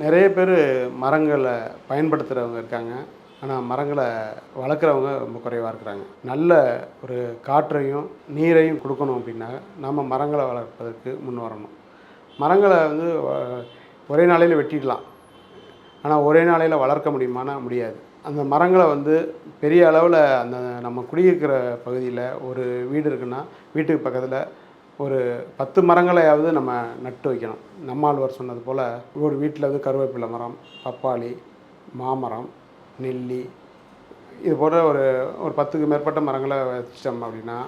நிறைய பேர் மரங்களை பயன்படுத்துகிறவங்க இருக்காங்க. ஆனால் மரங்களை வளர்க்குறவங்க ரொம்ப குறைவாக இருக்கிறாங்க. நல்ல ஒரு காற்றையும் நீரையும் கொடுக்கணும் அப்படின்னா நம்ம மரங்களை வளர்ப்பதற்கு முன் வரணும். மரங்களை வந்து ஒரே நாளையில் வெட்டிடலாம். ஆனால் ஒரே நாளையில் வளர்க்க முடியுமானா முடியாது. அந்த மரங்களை வந்து பெரிய அளவில் அந்த நம்ம குடியிருக்கிற பகுதியில் ஒரு வீடு இருக்குன்னா வீட்டுக்கு பக்கத்தில் ஒரு பத்து மரங்களையாவது நம்ம நட்டு வைக்கணும். நம்மாழ்வார் சொன்னது போல் ஒரு வீட்டில் வந்து கருவேப்பிலை மரம் பப்பாளி மாமரம் நெல்லி இது போன்ற ஒரு ஒரு பத்துக்கு மேற்பட்ட மரங்களை வச்சிட்டோம் அப்படின்னா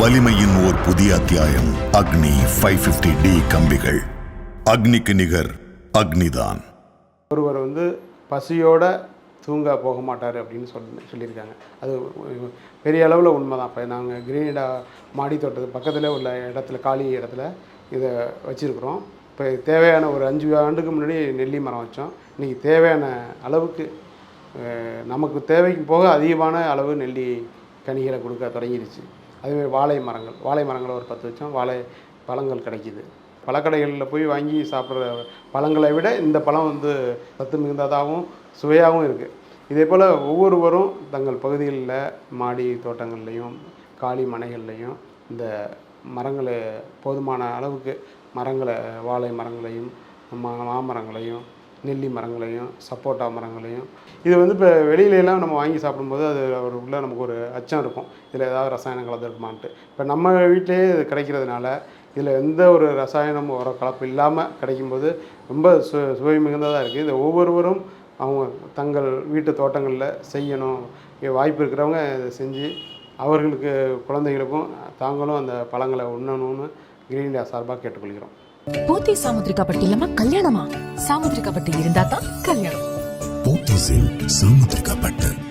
வலிமையின் ஓர் புதிய அத்தியாயம். அக்னி ஃபைவ் ஃபிஃப்டி டி கம்பிகள். அக்னிக்கு நிகர் அக்னிதான். ஒருவர் வந்து பசியோட தூங்க போக மாட்டார் அப்படின்னு சொல்லி சொல்லியிருக்காங்க. அது பெரிய அளவில் உண்மை தான் இப்போ நாங்கள் கிரீனிடா மாடி தோட்டத்து பக்கத்தில் உள்ள இடத்துல காலி இடத்துல இதை வச்சுருக்குறோம். இப்போ தேவையான ஒரு அஞ்சு ஆண்டுக்கு முன்னாடி நெல்லி மரம் வச்சோம். இன்றைக்கி தேவையான அளவுக்கு நமக்கு தேவைக்கு போக அதிகமான அளவு நெல்லி கனிகளை கொடுக்க தொடங்கிருச்சு அதுவே வாழை மரங்கள். வாழை மரங்களை ஒரு பத்து வச்சோம் வாழை பழங்கள் கிடைக்கிது. பழக்கடைகளில் போய் வாங்கி சாப்பிட்ற பழங்களை விட இந்த பழம் வந்து சத்து மிகுந்ததாகவும் சுவையாகவும் இருக்குது இதே போல் ஒவ்வொருவரும் தங்கள் பகுதிகளில் மாடி தோட்டங்கள்லையும் காலி மனைகள்லையும் இந்த மரங்களை போதுமான அளவுக்கு மரங்களை வாழை மரங்களையும் மா மாமரங்களையும் நெல்லி மரங்களையும் சப்போட்டா மரங்களையும். இது வந்து இப்போ வெளியிலலாம் நம்ம வாங்கி சாப்பிடும்போது அது ஒரு உள்ள நமக்கு ஒரு அச்சம் இருக்கும். இதில் ஏதாவது ரசாயனம் கலந்துருக்குமான்ட்டு இப்போ நம்ம வீட்டிலேயே இது கிடைக்கிறதுனால இதில் எந்த ஒரு ரசாயனம் உர கலப்பு இல்லாமல் கிடைக்கும்போது ரொம்ப சு சுவை மிகுந்ததாக இருக்குது இதை ஒவ்வொருவரும் அவங்க தங்கள் வீட்டு தோட்டங்களில் செய்யணும். வாய்ப்பு இருக்கிறவங்க இதை செஞ்சு அவர்களுக்கு குழந்தைகளுக்கும் தாங்களும் அந்த பழங்களை உண்ணணும்னு கிரீன் இண்டியா சார்பாக கேட்டுக்கொள்கிறோம். போத்தி சாமுத்திரிகா பட்டி இல்லாம கல்யாணமா? சாமுத்திரிகா பட்டி இருந்தா தான் கல்யாணம். போத்தீஸில் சாமுத்திரிகா பட்டு.